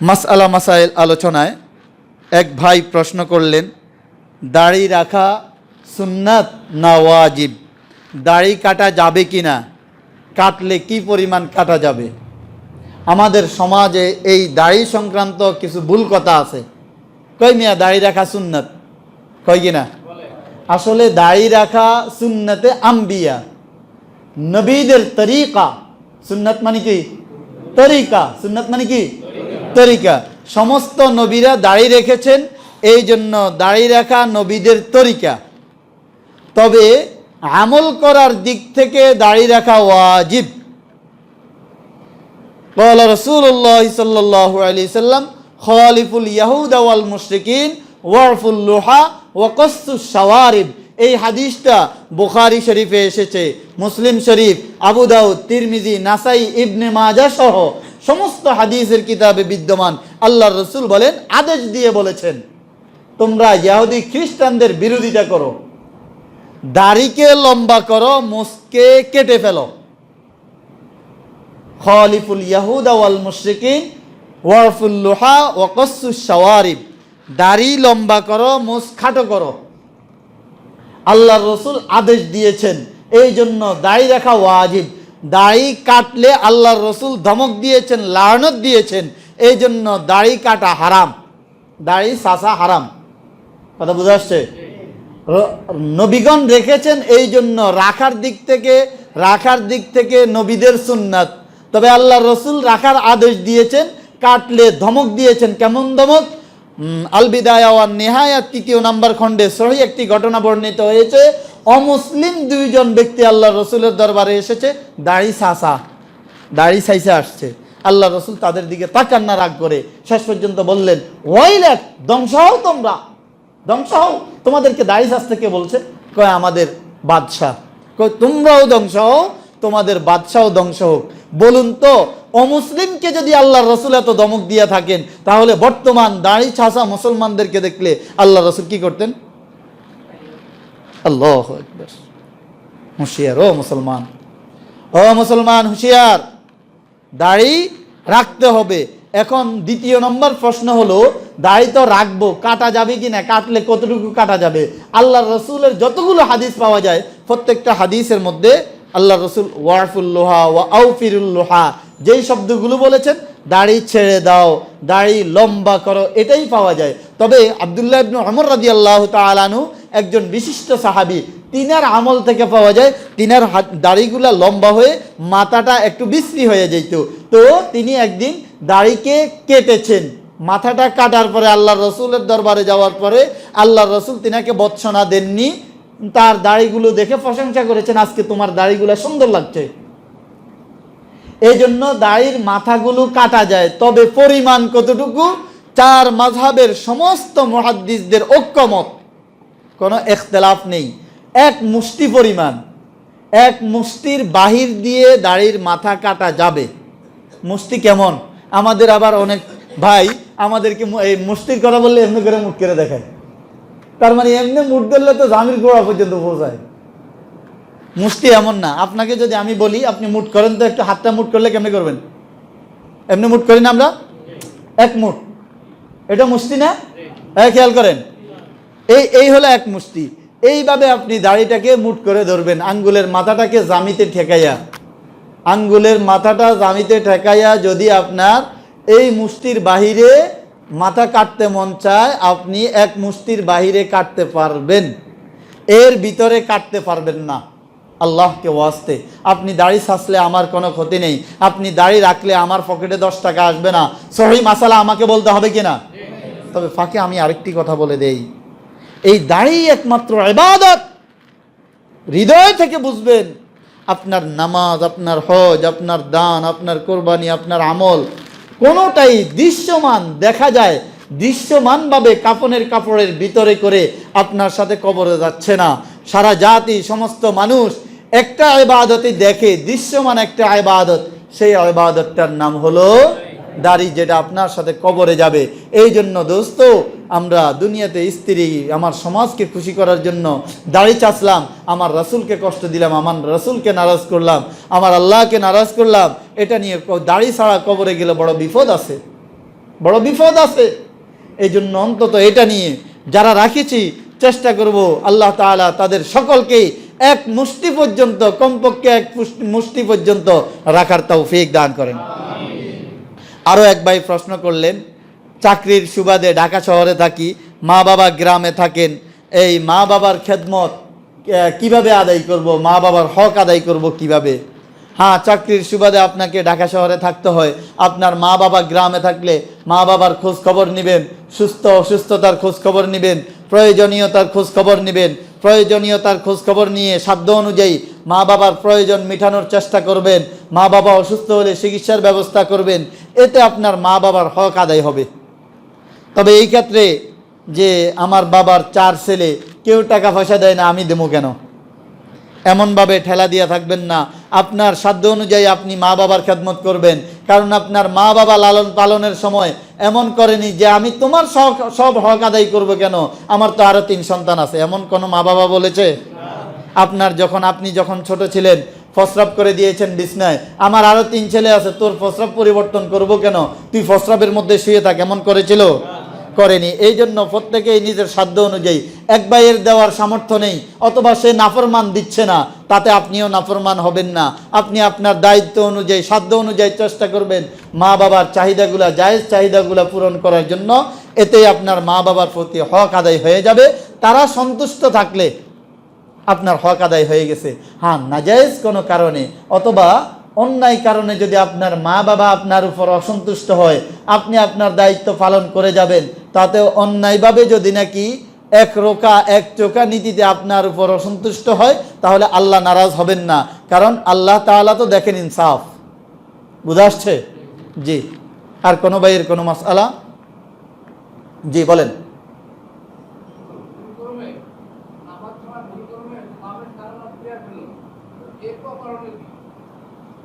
মাসআলা মাসাইল আলোচনায় এক ভাই প্রশ্ন করলেন, দাড়ি রাখা সুন্নাত না ওয়াজিব? দাড়ি কাটা যাবে কি না? কাটলে কি পরিমাণ কাটা যাবে? আমাদের সমাজে এই দাড়ি সংক্রান্ত কিছু ভুল কথা আছে। কই মিয়া, দাড়ি রাখা সুন্নাত? কই কি না আসলে দাড়ি রাখা সুন্নতে আম্বিয়া। নবীদের তরিকা, সুন্নাত মানে কি? তরিকা, সুন্নাত মানে কি? তরিকা সমস্ত নবীরা দাড়ি রেখেছেন এই জন্য দাড়ি রাখা নবীদের তরিকা তবে আমল করার দিক থেকে দাড়ি রাখা ওয়াজিব قال رسول الله صلى الله عليه وسلم خالف اليهود والمشركين وعف اللحى وقص الشوارب এই হাদিসটা বুখারী শরীফে এসেছে মুসলিম শরীফ আবু দাউদ তিরমিজি নাসাই ইবনে মাজা সহ সমস্ত হাদিসের কিতাবে বিদ্যমান আল্লাহর রসুল বলেন, আদেশ দিয়ে বলেছেন, তোমরা ইয়াহুদি খ্রিস্টানদের বিরোধিতা করো, দাড়িকে লম্বা করো, মুসকে কেটে ফেলো। খলিফুল ইয়াহুদা ওয়াল মুশরিকিন, ওয়ারফুল লোহা ওয়াকসু শাওয়ারিব। দাড়ি লম্বা করো, মুস খাটো করো। আল্লাহ রসুল আদেশ দিয়েছেন এই জন্য দাড়ি রাখা ওয়াজিব। দাড়ি কাটলে আল্লাহর রসুল ধমক দিয়েছেন লায়নত দিয়েছেন এই জন্য দাড়ি কাটা হারাম। দাড়ি সাসা হারাম। কথা বুঝা আসছে? নবীগণ রেখেছেন এই জন্য রাখার দিক থেকে রাখার দিক থেকে নবীদের সুন্নাত। তবে আল্লাহ রসুল রাখার আদেশ দিয়েছেন কাটলে ধমক দিয়েছেন। কেমন ধমক? উম, আল বিদায়া ওয়ান নেহায়া তৃতীয় নাম্বার খণ্ডে সহি একটি ঘটনা বর্ণিত হয়েছে। অমুসলিম দুইজন ব্যক্তি আল্লাহ রসুলের দরবারে এসেছে, দাড়ি সাসা, দাড়ি সাইসে আসছে। আল্লাহ রসুল তাদের দিকে তাকান না রাগ করে শেষ পর্যন্ত বললেন ওয়াইলেট ধ্বংস হও তোমরা। ধ্বংস হও। তোমাদেরকে দাড়ি সাজতে কে বলছে? কয়, আমাদের বাদশাহ। কয়, তোমরাও ধ্বংস হও, তোমাদের বাদশাও ধ্বংস হোক। বলুন তো, অমুসলিমকে যদি আল্লাহ রসুল এত দমক দিয়ে থাকেন, তাহলে বর্তমান দাড়ি ছাসা মুসলমানদেরকে দেখলে আল্লাহ রসুল কি করতেন? আল্লাহ একবার হুঁশিয়ার, ও মুসলমান। ও মুসলমান, হুঁশিয়ার। দাড়ি রাখতে হবে। এখন দ্বিতীয় নম্বর প্রশ্ন হলো, দাড়ি তো রাখব, কাটা যাবে কি না? কাটলে কতটুকু কাটা যাবে? আল্লাহ রসুলের যতগুলো হাদিস পাওয়া যায়, প্রত্যেকটা হাদিসের মধ্যে আল্লাহ রসুল ওয়ারফুল্লোহা ওয়া আউফিরুল্লোহা যেই শব্দগুলো বলেছেন, দাড়ি ছেড়ে দাও, দাড়ি লম্বা করো, এটাই পাওয়া যায়। তবে আবদুল্লাহ ইবনু রাজি আল্লাহ তালানু একজন বিশিষ্ট সাহাবি, তিনার আমল থেকে পাওয়া যায়, তিনার হাত- দাড়িগুলা লম্বা হয়ে মাথাটা একটু বিশ্রী হয়ে যেত তো তিনি একদিন দাড়িকে কেটেছেন। মাথাটা কাটার পরে আল্লাহ রসুলের দরবারে যাওয়ার পরে আল্লাহ রসুল তিনাকে বৎসনা দেননি। তার দাড়িগুলো দেখে প্রশংসা করেছেন, আজকে তোমার দাড়িগুলো সুন্দর লাগছে। এই জন্য দাড়ির মাথাগুলো কাটা যায়। তবে পরিমাণ কতটুকু? চার মাঝহাবের সমস্ত মহাদ্দিসদের ঐক্যমত। কোনো এখতলাফ নেই। এক মুষ্টি পরিমাণ। এক মুষ্টির বাহির দিয়ে দাড়ির মাথা কাটা যাবে। মুষ্টি কেমন? আমাদের আবার অনেক ভাই আমাদেরকে এই মুষ্টির কথা বললে এমনি করে মুখ করে দেখায় তার মানে এমনি মুঠ ধরলে তো জামির গোড়া পর্যন্ত পৌঁছায়। মুষ্টি এমন না। আপনাকে যদি আমি বলি, আপনি মুট করেন তো একটু হাতটা মুট করলে কেমনি করবেন? এমনি মুট করি না আমরা? এক মুট এটা মুষ্টি না? হ্যাঁ খেয়াল করেন। এই এই হলো এক মুষ্টি। এইভাবে আপনি দাড়িটাকে মুট করে ধরবেন আঙ্গুলের মাথাটাকে জামিতে ঠেকাইয়া। আঙ্গুলের মাথাটা জামিতে ঠেকাইয়া যদি আপনার এই মুষ্টির বাহিরে মাথা কাটতে মন চায় আপনি এক মুষ্টির বাহিরে কাটতে পারবেন। এর ভিতরে কাটতে পারবেন না। আল্লাহকে ওয়াস্তে। আপনি দাড়ি সাসলে আমার কোনো ক্ষতি নেই। আপনি দাড়ি রাখলে আমার পকেটে দশ টাকা আসবে না। সহি মাসালা আমাকে বলতে হবে কিনা? তবে ফাঁকে আমি আরেকটি কথা বলে দেই। এই দাড়ি একমাত্র ইবাদত। হৃদয় থেকে বুঝবেন, আপনার নামাজ, আপনার হজ, আপনার দান, আপনার কোরবানি, আপনার আমল, কোনোটাই দৃশ্যমান দেখা যায়, দৃশ্যমানভাবে কাপনের কাপড়ের ভিতরে করে আপনার সাথে কবরে যাচ্ছে না। সারা জাতি, সমস্ত মানুষ একটা ইবাদতই দেখে, দৃশ্যমান একটা ইবাদত। সেই ইবাদতটার নাম হলো দাড়ি যেটা আপনার সাথে কবরে যাবে। এই জন্য দোস্ত আমরা দুনিয়াতে স্ত্রী, আমার সমাজকে খুশি করার জন্য দাড়ি চাচলাম, আমার রাসূলকে কষ্ট দিলাম, আমার রাসুলকে নারাজ করলাম, আমার আল্লাহকে নারাজ করলাম, এটা নিয়ে দাড়ি ছাড়া কবরে গেলে বড় বিপদ আছে। বড় বিপদ আছে। এই জন্য অন্তত এটা নিয়ে যারা রাখেছি, চেষ্টা করব আল্লাহ তাআলা তাদের সকলকেই এক মুষ্টি পর্যন্ত, কমপক্ষে এক মুষ্টি পর্যন্ত রাখার তৌফিক দান করেন। আরও এক ভাই প্রশ্ন করলেন চাকরির সুবাদে ঢাকা শহরে থাকি মা বাবা গ্রামে থাকেন। এই মা বাবার খেদমত কীভাবে আদায় করব? মা বাবার হক আদায় করব কীভাবে? হ্যাঁ চাকরির সুবাদে আপনাকে ঢাকা শহরে থাকতে হয়। আপনার মা বাবা গ্রামে থাকলে মা বাবার খোঁজ খবর নেবেন, সুস্থ অসুস্থতার খোঁজ খবর নেবেন, প্রয়োজনীয়তার খোঁজ খবর নেবেন। প্রয়োজনীয়তার খোঁজ খবর নিয়ে সাধ্য অনুযায়ী মা বাবার প্রয়োজন মেটানোর চেষ্টা করবেন মা বাবা অসুস্থ হলে চিকিৎসার ব্যবস্থা করবেন। এতে আপনার মা বাবার হক আদায় হবে। তবে এই ক্ষেত্রে যে আমার বাবার চার ছেলে, কেউ টাকা পয়সা দেয় না, আমি দেবো কেন? এমনভাবে ঠেলা দিয়ে থাকবেন না। আপনার সাধ্য অনুযায়ী আপনি মা বাবার খেদমত করবেন। কারণ আপনার মা বাবা লালন পালনের সময় এমন করেনি যে আমি তোমার সব সব হক আদায় করব কেন? আমার তো আরও তিন সন্তান আছে। এমন কোনো মা বাবা বলেছে? আপনার যখন, আপনি যখন ছোট ছিলেন, ফসরাব করে দিয়েছেন বিছনায়, আমার আরও তিন ছেলে আছে, তোর ফসরাব পরিবর্তন করব কেন? তুই ফসরাবের মধ্যে শুয়ে থাক, এমন করেছিল? করেনি। এই জন্য প্রত্যেকেই নিজের সাধ্য অনুযায়ী এক ভাইয়ের দেওয়ার সামর্থ্য নেই, অথবা সে নাফরমান দিচ্ছে না, তাতে আপনিও নাফরমান হবেন না। আপনি আপনার দায়িত্ব অনুযায়ী, সাধ্য অনুযায়ী চেষ্টা করবেন মা বাবার চাহিদাগুলা, জায়েজ চাহিদাগুলা পূরণ করার জন্য। এতে আপনার মা বাবার প্রতি হক আদায় হয়ে যাবে। তারা সন্তুষ্ট থাকলে আপনার হক আদায় হয়ে গেছে। হ্যাঁ নাজায়েজ কোনো কারণে, অথবা অন্যায় কারণে যদি আপনার মা বাবা আপনার উপর অসন্তুষ্ট হয়, আপনি আপনার দায়িত্ব পালন করে যাবেন। তাতে অন্যায়ভাবে যদি নাকি এক রোকা, এক চোকা নীতিতে আপনার উপর অসন্তুষ্ট হয়, তাহলে আল্লাহ নারাজ হবেন না। কারণ আল্লাহ তাআলা তো দেখেন ইনসাফ। বুঝা আসছে? জি। আর কোনো ভাইয়ের কোনো মাসালা জি, বলেন ভুলক্রমে নামাজ ছাড়া ভুলক্রমে নামের ধারণা ক্লিয়ার হলো এরপর কারণে কি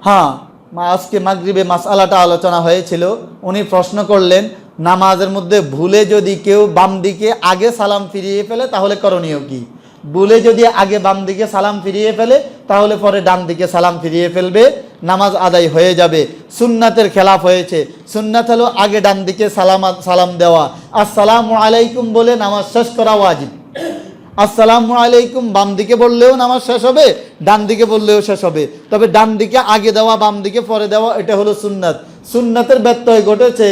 হ্যাঁ আজকে মাগরিবে মাসালাটা আলোচনা হয়েছিল। উনি প্রশ্ন করলেন, নামাজের মধ্যে ভুলে যদি কেউ বাম দিকে আগে সালাম ফিরিয়ে ফেলে, তাহলে করণীয় কি? ভুলে যদি আগে বাম দিকে সালাম ফিরিয়ে ফেলে, তাহলে পরে ডান দিকে সালাম ফিরিয়ে ফেলবে। নামাজ আদায় হয়ে যাবে। সুন্নাতের খেলাফ হয়েছে। সুন্নাত হলো আগে ডান দিকে সালাম সালাম দেওয়া। আসসালামু আলাইকুম বলে নামাজ শেষ করা ওয়াজিব। আসসালামু আলাইকুম, বাম দিকে বললেও নামাজ শেষ হবে, ডান দিকে বললেও শেষ হবে। তবে ডান দিকে আগে দেওয়া, বাম দিকে পরে দেওয়া, এটা হলো সুন্নাত। সুন্নাতের ব্যত্যয় ঘটেছে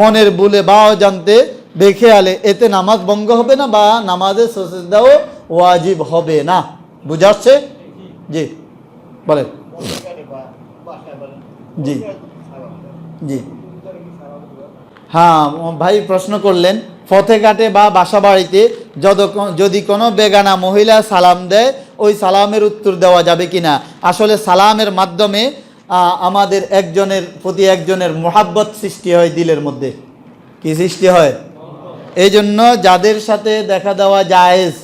মনের ভুলে বা জানতে, দেখে আলে, এতে নামাজ ভঙ্গ হবে না বা নামাজের সসিদাও ওয়াজিব হবে না। বুঝাচ্ছে জি, বলেন। জি জি। হ্যাঁ ভাই প্রশ্ন করলেন পথে ঘাটে বা বাসা বাড়িতে যদি কোনো বেগানা মহিলা সালাম দেয়, ওই সালামের উত্তর দেওয়া যাবে কি না আসলে সালামের মাধ্যমে আমাদের একজনের প্রতি একজনের মোহাব্বত সৃষ্টি হয় দিলের মধ্যে। কি সৃষ্টি হয়? এই জন্য যাদের সাথে দেখা দেওয়া জায়েজ,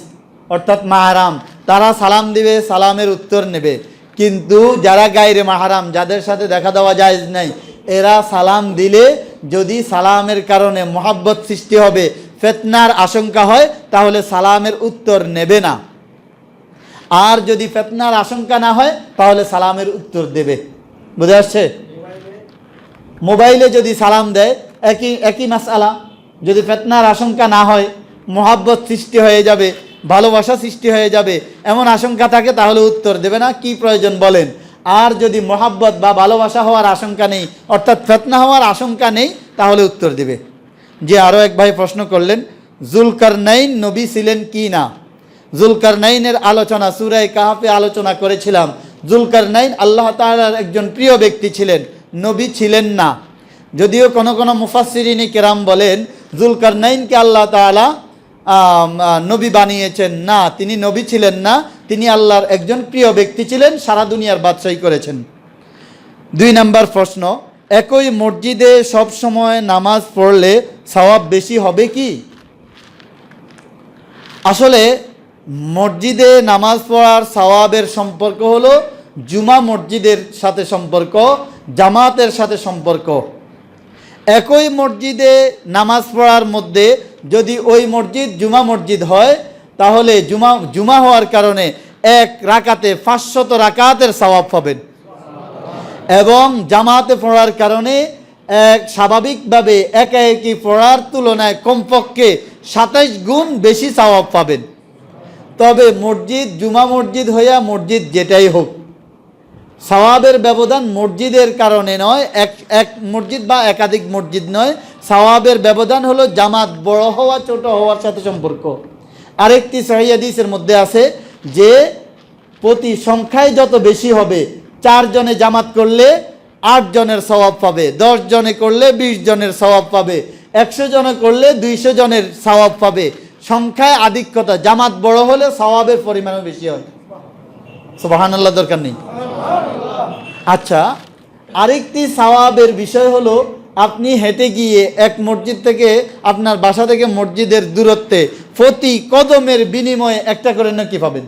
অর্থাৎ মাহারাম, তারা সালাম দিবে, সালামের উত্তর নেবে। কিন্তু যারা গাইরে মাহারাম, যাদের সাথে দেখা দেওয়া জায়েজ নাই, এরা সালাম দিলে যদি সালামের কারণে মোহাব্বত সৃষ্টি হবে, ফেতনার আশঙ্কা হয়, তাহলে সালামের উত্তর নেবে না। আর যদি ফেতনার আশঙ্কা না হয়, তাহলে সালামের উত্তর দেবে। বুঝে আসছে? মোবাইলে যদি সালাম দেয়, একই একই মাসালা, যদি ফেতনার আশঙ্কা না হয়, মোহাব্বত সৃষ্টি হয়ে যাবে, ভালোবাসা সৃষ্টি হয়ে যাবে, এমন আশঙ্কা থাকে, তাহলে উত্তর দেবে না। কি প্রয়োজন বলেন? আর যদি মোহাব্বত বা ভালোবাসা হওয়ার আশঙ্কা নেই অর্থাৎ ফেতনা হওয়ার আশঙ্কা নেই তাহলে উত্তর দেবে। যে আরও এক ভাই প্রশ্ন করলেন জুলকারনাইন নবী ছিলেন কি না? জুলকারনাইনের আলোচনা সুরায় কাহাফে আলোচনা করেছিলাম। জুলকারনাইন আল্লাহ তাআলার একজন প্রিয় ব্যক্তি ছিলেন নবী ছিলেন না। যদিও কোনো কোনো মুফাসিরিনী কেরাম বলেন জুলকারনাইনকে আল্লাহ আহ, নবী বানিয়েছেন। না তিনি নবী ছিলেন না তিনি আল্লাহর একজন প্রিয় ব্যক্তি ছিলেন, সারা দুনিয়ার বাদশাহী করেছেন। দুই নাম্বার প্রশ্ন, একই মসজিদে সব সময় নামাজ পড়লে সওয়াব বেশি হবে কি? আসলে, মসজিদে নামাজ পড়ার সওয়াবের সম্পর্ক হলো জুমা মসজিদের সাথে সম্পর্ক, জামাতের সাথে সম্পর্ক। একই মসজিদে নামাজ পড়ার মধ্যে যদি ওই মসজিদ জুমা মসজিদ হয় তাহলে জুমা জুমা হওয়ার কারণে এক রাকাতে পাঁচশত রাকাতের সওয়াব পাবেন। এবং জামাতে পড়ার কারণে এক স্বাভাবিকভাবে একা একই পড়ার তুলনায় কমপক্ষে সাতাইশ গুণ বেশি সওয়াব পাবেন। তবে মসজিদ, জুমা মসজিদ হইয়া মসজিদ যেটাই হোক, সওয়াবের ব্যবধান মসজিদের কারণে নয়, এক এক মসজিদ বা একাধিক মসজিদ নয়, সওয়াবের ব্যবধান হলো জামাত বড় হওয়া, ছোট হওয়ার সাথে সম্পর্ক। আরেকটি সহিদিসের মধ্যে আছে যে প্রতি সংখ্যায় যত বেশি হবে, চারজনে জামাত করলে আট জনের স্বভাব পাবে দশ জনে করলে বিশ জনের স্বভাব পাবে একশো জনে করলে দুইশো জনের স্বভাব পাবে। সংখ্যায় আধিক্যতা, জামাত বড় হলে স্বভাবের পরিমাণও বেশি হয়। সুবাহান আল্লাহ দরকার নেই। আচ্ছা আরেকটি সওয়াবের বিষয় হলো, আপনি হেঁটে গিয়ে এক মসজিদ থেকে আপনার বাসা থেকে মসজিদের দূরত্বে প্রতি কদমের বিনিময়ে একটা করে নাকি পাবেন।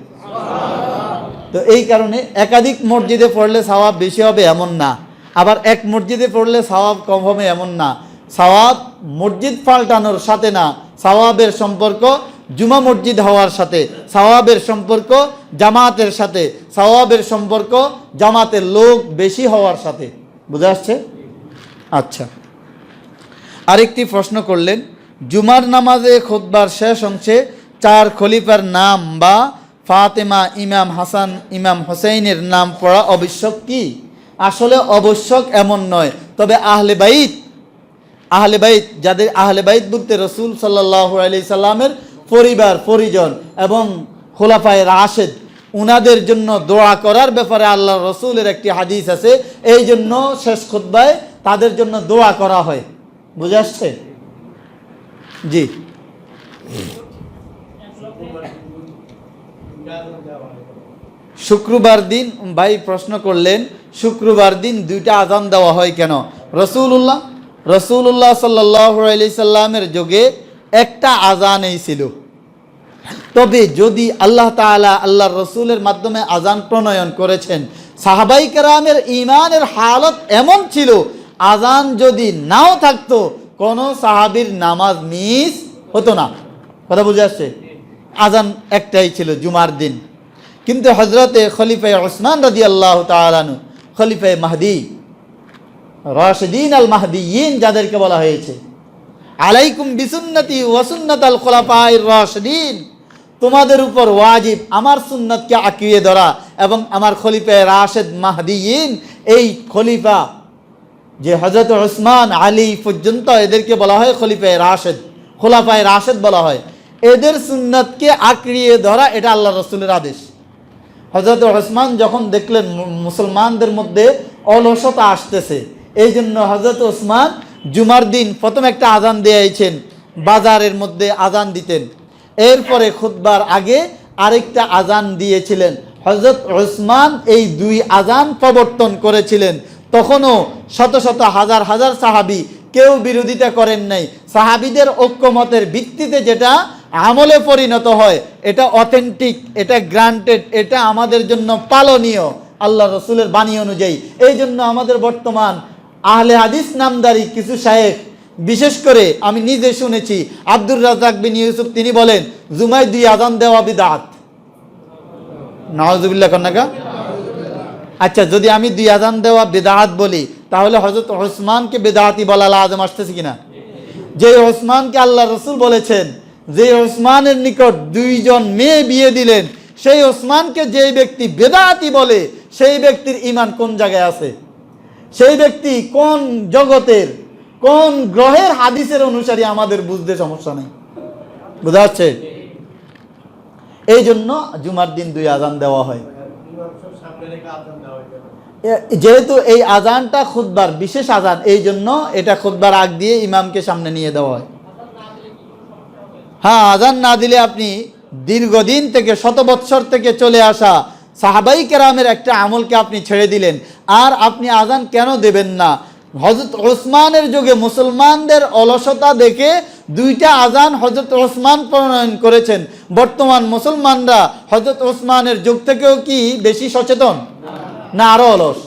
তো এই কারণে একাধিক মসজিদে পড়লে সওয়াব বেশি হবে এমন না। আবার এক মসজিদে পড়লে সওয়াব কম হবে এমন না। সওয়াব মসজিদ পাল্টানোর সাথে না, সওয়াবের সম্পর্ক জুমা মসজিদ হওয়ার সাথে, সওয়াবের সম্পর্ক জামাতের সাথে, সওয়াবের সম্পর্ক জামাতের লোক বেশি হওয়ার সাথে। বুঝে আসছে? আচ্ছা। আরেকটি প্রশ্ন করলেন জুমার নামাজে খুতবার শেষ অংশে চার খলিফার নাম বা ফাতেমা ইমাম হাসান ইমাম হোসেনের নাম পড়া আবশ্যক কি? আসলে আবশ্যক এমন নয়। তবে আহলে বাইত আহলে বাইত, যাদের আহলে বাইত বলতে রসুল সাল্লাহ আলি সাল্লামের পরিবার, পরিজন এবং খোলাফায় রাশেদ, উনাদের জন্য দোয়া করার ব্যাপারে আল্লাহ রসুলের একটি হাদিস আছে। এই জন্য শেষ খুতবায় তাদের জন্য দোয়া করা হয়। বুঝে আসছে? জি। শুক্রবার দিন ভাই প্রশ্ন করলেন, শুক্রবার দিন দুইটা আজান দেওয়া হয় কেন? রসুল্লাহ রসুল্লাহ সাল্লাহ আলি সাল্লামের যোগে একটা আজানেই ছিল। তবে যদি আল্লাহ তাআলা আল্লাহ রসুলের মাধ্যমে আজান প্রণয়ন করেছেন, সাহাবাই কেরামের ইমানের হালত এমন ছিল, আজান যদি নাও থাকতো কোনো সাহাবীর নামাজ মিস হতো না। কথা বুঝে আসছে? আজান একটাই ছিল জুমার দিন। কিন্তু হজরতে খলিফাই ওসমান রাজি আল্লাহ তালানু খলিফায় মাহদি, রশদিন আল মাহদিয়িন যাদেরকে বলা হয়েছে, আলাইকুম বিসুন্নতি ওয়াসুন্নত আল খোলাফাই রশদিন, তোমাদের উপর ওয়াজিব আমার সুন্নতকে আঁকিয়ে ধরা এবং আমার খলিফায় রাশেদ মাহদিয়িন এই খলিফা যে হজরত ওসমান আলী পর্যন্ত এদেরকে বলা হয় খলিফায় রাশেদ, খোলাফায় রাশেদ বলা হয়। এদের সুন্নতকে আঁকড়িয়ে ধরা এটা আল্লাহ রসুলের আদেশ। হজরত ওসমান যখন দেখলেন মুসলমানদের মধ্যে অলসতা আসতেছে এই জন্য হজরত ওসমান জুমার দিন প্রথম একটা আজান দিয়েছেন, বাজারের মধ্যে আজান দিতেন। এরপরে খুতবার আগে আরেকটা আজান দিয়েছিলেন। হজরত ওসমান এই দুই আজান প্রবর্তন করেছিলেন। তখনও শত শত হাজার হাজার সাহাবি কেউ বিরোধিতা করেন নাই। সাহাবিদের ঐক্যমতের ভিত্তিতে যেটা আমলে পরিণত হয়, এটা অথেন্টিক এটা গ্রান্টেড এটা আমাদের জন্য পালনীয় আল্লাহ রসুলের বাণী অনুযায়ী। এই জন্য আমাদের বর্তমান আহলে হাদিস নামদারি কিছু সাহেব বিশেষ করে আমি নিজে শুনেছি, আব্দুর রাজাক বিন ইউসুফ, তিনি বলেন জুমাই দুই আজান দেওয়া বিদাত। নওয়াজুবিল্লাহ কন্যাকা আচ্ছা যদি আমি দুই আজান দেওয়া বেদাহাত বলি, তাহলে হজরত ওসমানকে বেদাহাতি বলা আজম আসতেছে কিনা? যে ওসমানকে আল্লাহ রসুল বলেছেন, যে ওসমানের নিকট দুইজন মেয়ে বিয়ে দিলেন, সেই ওসমানকে যে ব্যক্তি বেদাহাতি বলে, সেই ব্যক্তির ইমান কোন জায়গায় আছে? সেই ব্যক্তি কোন জগতের, কোন গ্রহের হাদিসের অনুসারী আমাদের বুঝতে সমস্যা নেই। বোঝা যাচ্ছে? এই জন্য জুমার দিন দুই আজান দেওয়া হয়। যেহেতু এই আজানটা খুতবার, বিশেষ আজান, এই জন্য এটা খুতবার আগ দিয়ে ইমামকে সামনে নিয়ে দেওয়া হয়। হ্যাঁ আজান না দিলে আপনি দীর্ঘদিন থেকে, শত বৎসর থেকে চলে আসা সাহাবাই কেরামের একটা আমলকে আপনি ছেড়ে দিলেন। আর আপনি আজান কেন দেবেন না? হজরত ওসমানের যুগে মুসলমানদের অলসতা দেখে দুইটা আজান হজরত ওসমান প্রণয়ন করেছেন। বর্তমান মুসলমানরা হজরত ওসমানের যুগ থেকেও কি বেশি সচেতন? না, আরও অলস।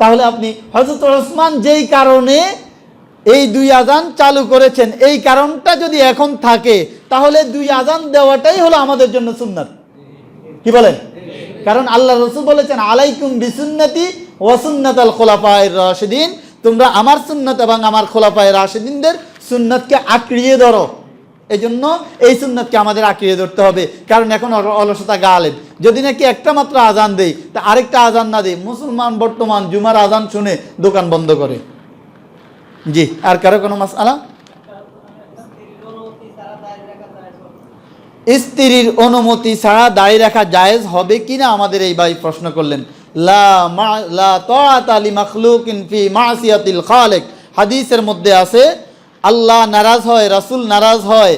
তাহলে আপনি হজরত ওসমান যেই কারণে এই দুই আজান চালু করেছেন, এই কারণটা যদি এখন থাকে, তাহলে দুই আজান দেওয়াটাই হলো আমাদের জন্য সুন্নাত। কি বলেন? কারণ আল্লাহ রসুল বলেছেন, আলাইকুম বিসুন্নতি ওয়াসুন্নাত আল খোলাফায়ের রশিদিন। তোমরা আমার সুন্নত এবং আমার খোলাপায় রাশেদিনদের সুন্নতকে আঁকড়িয়ে ধরো। এই জন্য এই সুন্নতকে আমাদের আঁকড়িয়ে ধরতে হবে। কারণ এখন অলসতা গালেব। যদি নাকি একটা মাত্র আজান দেই, তা আরেকটা আজান না দেই, মুসলমান বর্তমান জুমার আজান শুনে দোকান বন্ধ করে। জি, আর কারও কোনো মাস আলা স্ত্রীর অনুমতি ছাড়া দাঁড়িয়ে রাখা জায়েজ হবে কিনা আমাদের এই ভাই প্রশ্ন করলেন। লা লা তাআতা লি মাখলুকিন ফি মাসিয়াতিল খালিক। হাদিসের মধ্যে আছে আল্লাহ নারাজ হয়, রাসূল নারাজ হয়,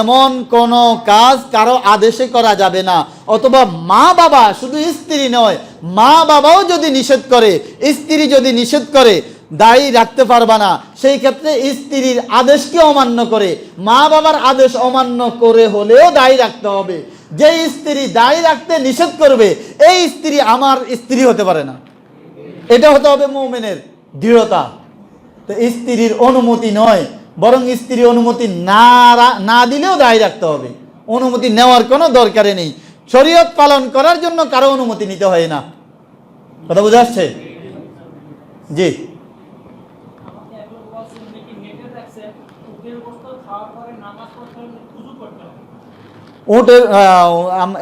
এমন কোন কাজ কারও আদেশে করা যাবে না। অথবা মা বাবা শুধু স্ত্রী নয়, মা বাবাও যদি নিষেধ করে, স্ত্রী যদি নিষেধ করে, দায়ী রাখতে পারবা না। সেই ক্ষেত্রে স্ত্রীর আদেশকে অমান্য করে, মা বাবার আদেশ অমান্য করে হলেও দায়ী রাখতে হবে। যে স্ত্রী দায়ী রাখতে নিষেধ করবে, এই স্ত্রী আমার স্ত্রী হতে পারে না। এটা হতে হবে মৌমেনের দৃঢ়তা। তো স্ত্রীর অনুমতি নয় বরং স্ত্রীর অনুমতি না না দিলেও দায়ী রাখতে হবে। অনুমতি নেওয়ার কোনো দরকারে নেই। শরীয়ত পালন করার জন্য কারও অনুমতি নিতে হয় না। কথা বোঝা যাচ্ছে? জি। ওটের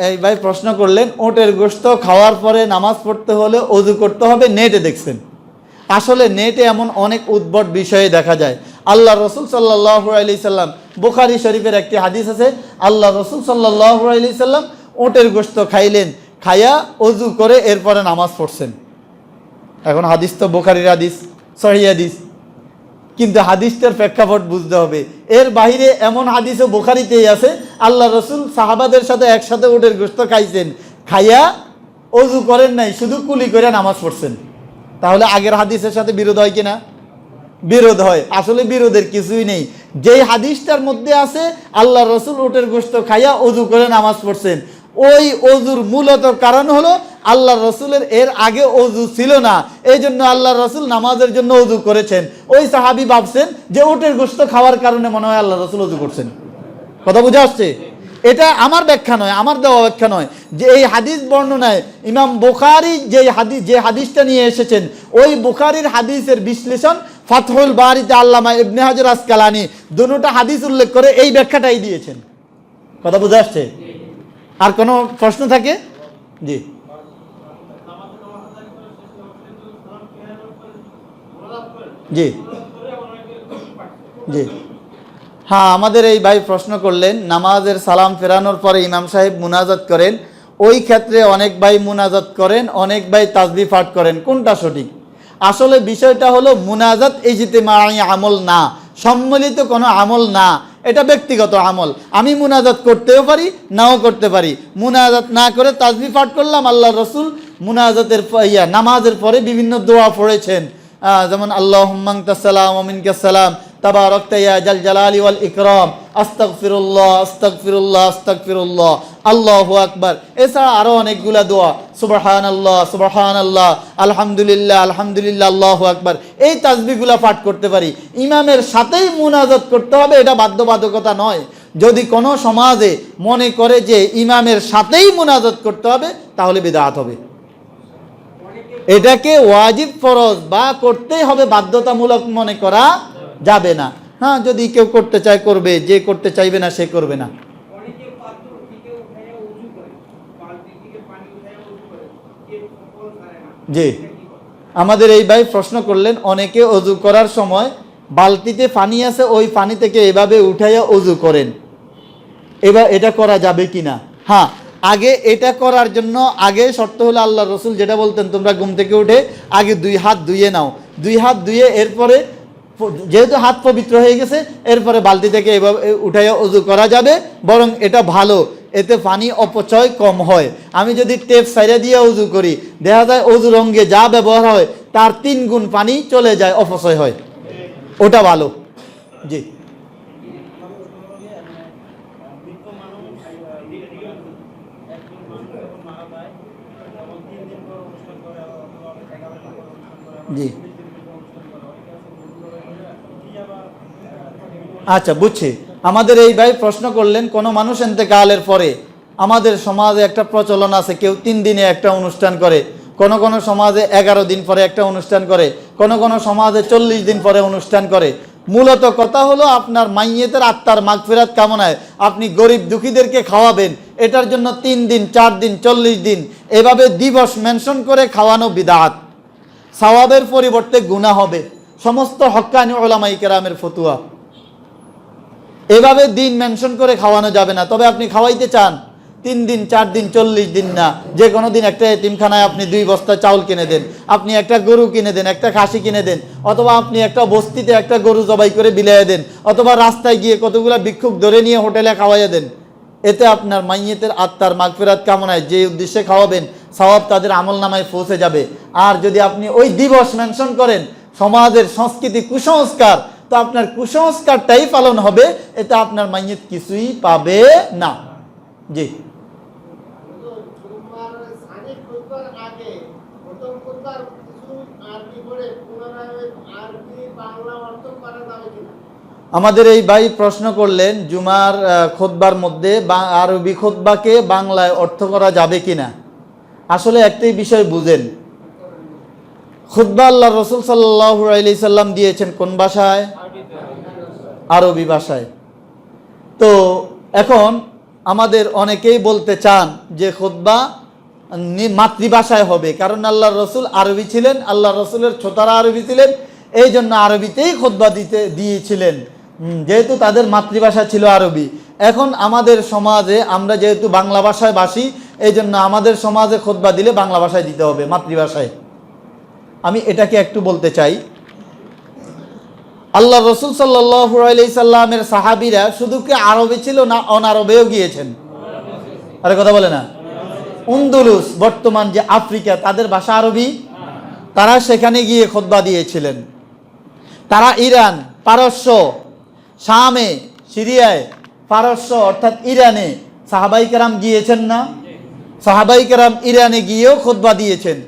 এই ভাই প্রশ্ন করলেন, ওটের গোস্ত খাওয়ার পরে নামাজ পড়তে হলে অজু করতে হবে, নেটে দেখছেন। আসলে নেটে এমন অনেক উদ্ভট বিষয়ে দেখা যায়। আল্লাহ রসুল সাল্লাহ আলি সাল্লাম, বুখারি শরীফের একটি হাদিস আছে, আল্লাহ রসুল সাল্লাহ আলি সাল্লাম ওটের গোস্ত খাইলেন খাইয়া অজু করে এরপরে নামাজ পড়ছেন। এখন হাদিস তো বোখারির হাদিস সহি হাদিস। কিন্তু হাদিসটার প্রেক্ষাপট বুঝতে হবে। এর বাহিরে এমন হাদিসও বোখারিতেই আছে, আল্লাহ রসুল সাহাবাদের সাথে একসাথে উটের গোস্ত খাইছেন খাইয়া অজু করেন নাই, শুধু কুলি করে নামাজ পড়ছেন। তাহলে আগের হাদিসের সাথে বিরোধ হয় কিনা? বিরোধ হয়। আসলে বিরোধের কিছুই নেই। যেই হাদিসটার মধ্যে আছে আল্লাহ রসুল উটের গোস্ত খাইয়া অজু করে নামাজ পড়ছেন। ওই অজুর মূলত কারণ হলো আল্লাহ রসুলের এর আগে অজু ছিল না। এই জন্য আল্লাহ রসুল নামাজের জন্য অজু করেছেন। ওই সাহাবি ভাবছেন যে উটের গোস্ত খাওয়ার কারণে মনে হয় আল্লাহ রসুল অজু করছেন। কথা বুঝে আসছে? এটা আমার ব্যাখ্যা নয়, আমার দেওয়া ব্যাখ্যা নয়। যে এই হাদিস বর্ণনায় ইমাম বুখারি যে হাদিস যে হাদিসটা নিয়ে এসেছেন, ওই বুখারির হাদিসের বিশ্লেষণ ফাতহুল বারিতে আল্লামা ইবনে হাজার আসকালানি দুটোটা হাদিস উল্লেখ করে এই ব্যাখ্যাটাই দিয়েছেন। কথা বুঝে আসছে? আর কোনো প্রশ্ন থাকে? জি। জি। জি। হ্যাঁ আমাদের এই ভাই প্রশ্ন করলেন, নামাজের সালাম ফেরানোর পরে ইমাম সাহেব মুনাজাত করেন, ওই ক্ষেত্রে অনেক ভাই মুনাজাত করেন, অনেক ভাই তাজবি পাঠ করেন, কোনটা সঠিক? আসলে বিষয়টা হলো মুনাজাত জিতে আমল না, সম্মিলিত কোনো আমল না। এটা ব্যক্তিগত আমল। আমি মুনাজাত করতেও পারি, নাও করতে পারি। মুনাজাত না করে তাজবি পাঠ করলাম আল্লাহ রসুল মুনাজাতের ইয়া, নামাজের পরে বিভিন্ন দোয়া পড়েছেন। যেমন আল্লাহ সালাম সালাম তাবারক ইয়া জাল জালালি ওয়াল ইকরাম, আস্তাগফিরুল্লাহ আস্তাগফিরুল্লাহ আস্তাগফিরুল্লাহ, আল্লাহু আকবার। এছাড়া আরও অনেকগুলা দোয়া, সুবহানাল্লাহ সুবহানাল্লাহ, আলহামদুলিল্লাহ আলহামদুলিল্লাহ, আল্লাহু আকবার। এই তাসবিহগুলা পাঠ করতে পারি। ইমামের সাথেই মুনাজাত করতে হবে, এটা বাধ্যবাধকতা নয়। যদি কোনো সমাজে মনে করে যে ইমামের সাথেই মুনাজাত করতে হবে, তাহলে বিদাত হবে। এটাকে ওয়াজিব ফরজ বা করতেই হবে বাধ্যতামূলক মনে করা যাবে না। হ্যাঁ যদি কেউ করতে চায় করবে, যে করতে চাইবে না, সে করবে না। জি? আমাদের এই ভাই প্রশ্ন করলেন, অনেকে অজু করার সময় বালতিতে পানি আছে, ওই পানি থেকে এভাবে উঠাইয়া অজু করেন। এবার এটা করা যাবে কি না হ্যাঁ আগে এটা করার জন্য আগে শর্ত হলো আল্লাহ রসুল যেটা বলতেন, তোমরা ঘুম থেকে উঠে আগে দুই হাত ধুয়ে নাও। দুই হাত ধুয়ে এরপরে যেহেতু হাত পবিত্র হয়ে গেছে, এরপরে বালতি থেকে এভাবে উঠাইয়া অজু করা যাবে, বরং এটা ভালো। এতে পানি অপচয় কম হয়। আমি যদি টেপ সাইডে দিয়ে অজু করি, দেখা যায় অজু রঙ্গে যা ব্যবহার হয়, তার তিন গুণ পানি চলে যায়, অপচয় হয়। ওটা ভালো। জি মৃত মানুষ একজন মানুষ যখন মারা যায় তখন তিন দিন পর অনুষ্ঠান করে অথবা এগারো দিন পর অনুষ্ঠান করে আবার জি। চল্লিশ দিন পর অনুষ্ঠান করে অনেকে আছে ভুল করে কি আবার আচ্ছা বুঝছি। আমাদের এই ভাই প্রশ্ন করলেন, কোনো মানুষ এনতে এতেকালের পরে আমাদের সমাজে একটা প্রচলন আছে, কেউ তিন দিনে একটা অনুষ্ঠান করে, কোন কোন সমাজে এগারো দিন পরে একটা অনুষ্ঠান করে, কোন কোন সমাজে চল্লিশ দিন পরে অনুষ্ঠান করে। মূলত কথা হলো আপনার মাইয়েতের আত্মার মাগফিরাত কামনায় আপনি গরিব দুঃখীদেরকে খাওয়াবেন, এটার জন্য তিন দিন, চার দিন, চল্লিশ দিন, এভাবে দিবস মেনশন করে খাওয়ানো বিদাত। সওয়াবের পরিবর্তে গুণা হবে। সমস্ত হক্কানি ওলামাই কেরামের ফতুয়া। এভাবে দিন মেনশন করে খাওয়ানো যাবে না। তবে আপনি খাওয়াইতে চান, তিন দিন, চার দিন, চল্লিশ দিন না। যে কোনো দিন একটা এতিমখানায় আপনি দুই বস্তা চাউল কিনে দেন, আপনি একটা গরু কিনে দেন, একটা খাসি কিনে দেন, অথবা আপনি একটা বস্তিতে একটা গরু জবাই করে বিলাইয়া দেন, অথবা রাস্তায় গিয়ে কতগুলো ভিক্ষুক ধরে নিয়ে হোটেলে খাওয়াইয়া দেন। এতে আপনার মাইয়েতের আত্মার মাগফিরাত কামনায় যে উদ্দেশ্যে খাওয়াবেন সওয়াব তাদের আমল নামায় পৌঁছে যাবে। আর যদি আপনি ওই দিবস মেনশন করেন, সমাজের সংস্কৃতি কুসংস্কার, তো আপনার কুসংস্কারটাই পালন হবে, এটা আপনার মাইয়েত কিছুই পাবে না। জি। আমাদের এই ভাই প্রশ্ন করলেন, জুমার খোদবার মধ্যে আরবি খোতবাকে বাংলায় অর্থ করা যাবে কিনা? আসলে একটাই বিষয় বুঝেন। খুতবা আল্লাহ রসুল সাল্লাহ সাল্লাম দিয়েছেন কোন ভাষায়? আরবি ভাষায়। তো এখন আমাদের অনেকেই বলতে চান যে নি- মাতৃভাষায় হবে, কারণ আল্লাহ রসুল আরবি ছিলেন আল্লাহ রসুলের ছোটারা আরবি ছিলেন, এই জন্য আরবিতেই খুতবা দিতে, দিয়েছিলেন। যেহেতু তাদের মাতৃভাষা ছিল আরবি। এখন আমাদের সমাজে আমরা যেহেতু বাংলা ভাষায় বাসি এই জন্য আমাদের সমাজে খুতবা দিলে বাংলা ভাষায় দিতে হবে, মাতৃভাষায়। আমি এটাকে একটু বলতে চাই। আল্লাহ রসুল সাল্লাহু আলি সাল্লামের সাহাবিরা শুধু কি আরবে ছিল না অনারবেও গিয়েছেন? আরে কথা বলে না। উন্দুলুস বর্তমান যে আফ্রিকা, তাদের ভাষা আরবি? তারা সেখানে গিয়ে খোদবা দিয়েছিলেন। তারা ইরান, পারস্য, শামে, সিরিয়ায়, পারস্য অর্থাৎ ইরানে সাহাবাই কেরাম গিয়েছেন না? সাহাবাই কেরাম ইরানে গিয়েও খোদবা দিয়েছেন।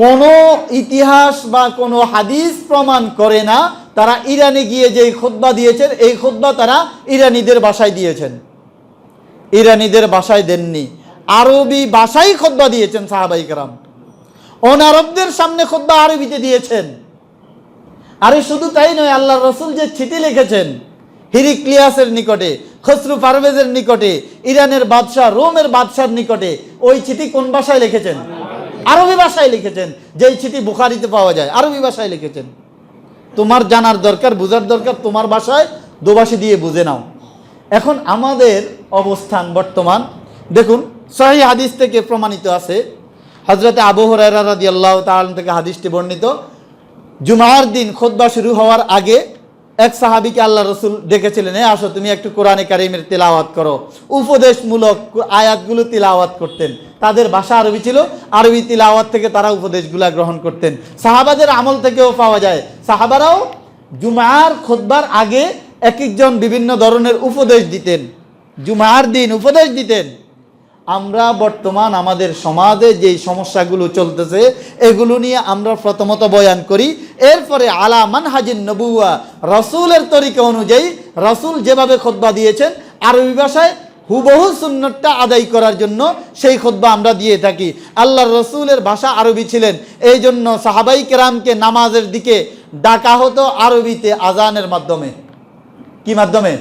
কোনো ইতিহাস বা কোনো হাদিস প্রমাণ করে না তারা ইরানে গিয়ে যেই খোদবা দিয়েছেন, এই খোদবা তারা ইরানিদের বাসায় দিয়েছেন। ইরানিদের বাসায় দেননি। আরবি ভাষাই খোদবা দিয়েছেন সাহাবাই কারাম। অনারবদের সামনে খোদবা আরবিতে দিয়েছেন। আরে শুধু তাই নয় আল্লাহ রসুল যে চিঠি লিখেছেন হিরিক্লিয়াসের নিকটে, খসরু পারভেজের নিকটে, ইরানের বাদশাহ, রোমের বাদশার নিকটে, ওই চিঠি কোন ভাষায় লিখেছেন? আরবি ভাষায় লিখেছেন। যেই চিঠি বুখারিতে পাওয়া যায়, আরবি ভাষায় লিখেছেন। তোমার জানার দরকার, বোঝার দরকার, তোমার ভাষায় দোবাসী দিয়ে বুঝে নাও। এখন আমাদের অবস্থান বর্তমান, দেখুন, সহি হাদিস থেকে প্রমাণিত আছে হজরতে আবু হরাইরা রাদিয়াল্লাহু তাআলা থেকে হাদিসটি বর্ণিত। জুমার দিন খোদবা শুরু হওয়ার আগে এক সাহাবিকে আল্লাহ রসুল ডেকেছিলেন, "এ আসো, তুমি একটু কোরআনে কারিমের তেলাওয়াত করো। উপদেশমূলক আয়াতগুলো তিলাওয়াত করতেন। তাদের ভাষা আরবি ছিল, আরবি তিলাওয়াত থেকে তারা উপদেশগুলা গ্রহণ করতেন। সাহাবাদের আমল থেকেও পাওয়া যায়, সাহাবারাও জুমার খোদবার আগে এক একজন বিভিন্ন ধরনের উপদেশ দিতেন। জুমার দিন উপদেশ দিতেন। আমরা বর্তমান আমাদের সমাজে যেই সমস্যাগুলো চলতেছে, এগুলো নিয়ে আমরা প্রথমত বয়ান করি। এরপরে আলা মানহাজিন নবুয়া, রসুলের তরিকা অনুযায়ী রসুল যেভাবে খোদবা দিয়েছেন, আরবি ভাষায় হুবহু সুন্নতটা আদায় করার জন্য সেই খোদবা আমরা দিয়ে থাকি। আল্লাহ রসুলের ভাষা আরবি ছিলেন এই জন্য সাহাবাই কেরামকে নামাজের দিকে ডাকা হতো আরবিতে আজানের মাধ্যমে। কি মাধ্যমে?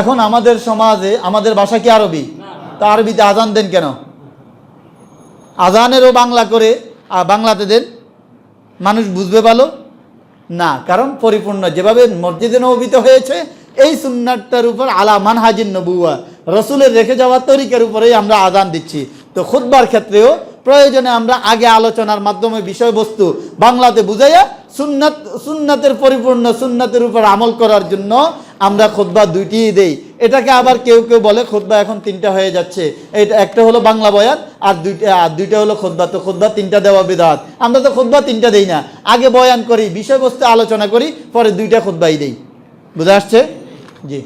এখন আমাদের সমাজে আমাদের ভাষা কি আরবি? তো আরবিতে আজান দেন কেন? আজানেরও বাংলা করে বাংলাতে দেন? মানুষ বুঝবে ভালো? না, কারণ পরিপূর্ণ। যেভাবে মসজিদে নবীতে হয়েছে, এই সুন্নারটার উপর আলা মানহাজিন নবুয়া রসুলের রেখে যাওয়া তরিকার উপরেই আমরা আজান দিচ্ছি। তো খুদবার ক্ষেত্রেও প্রয়োজনে আমরা আগে আলোচনার মাধ্যমে বিষয়বস্তু বাংলাতে বুঝাইয়া সুন্নাত, সুন্নাতের পরিপূর্ণ, সুন্নাতের উপর আমল করার জন্য আমরা খোদবা দুইটিই দেই। এটাকে আবার কেউ কেউ বলে খোদবা এখন তিনটা হয়ে যাচ্ছে। এটা একটা হলো বাংলা বয়ান আর দুইটা আর দুইটা হলো খোদবা তো খোদবা তিনটা দেওয়া বিদাত। আমরা তো খোদবা তিনটা দেই না। আগে বয়ান করি, বিষয়বস্তু আলোচনা করি, পরে দুইটা খোদবাই দেই। বুঝে আসছে? জি।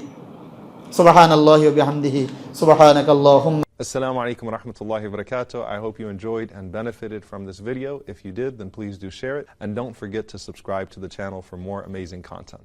সুবাহান আল্লাহ বিহামদিহি। সুবাহানাক আল্লাহুম্মা Assalamu alaikum wa rahmatullahi wa barakatuh. I hope you enjoyed and benefited from this video. If you did, then please do share it. And don't forget to subscribe to the channel for more amazing content.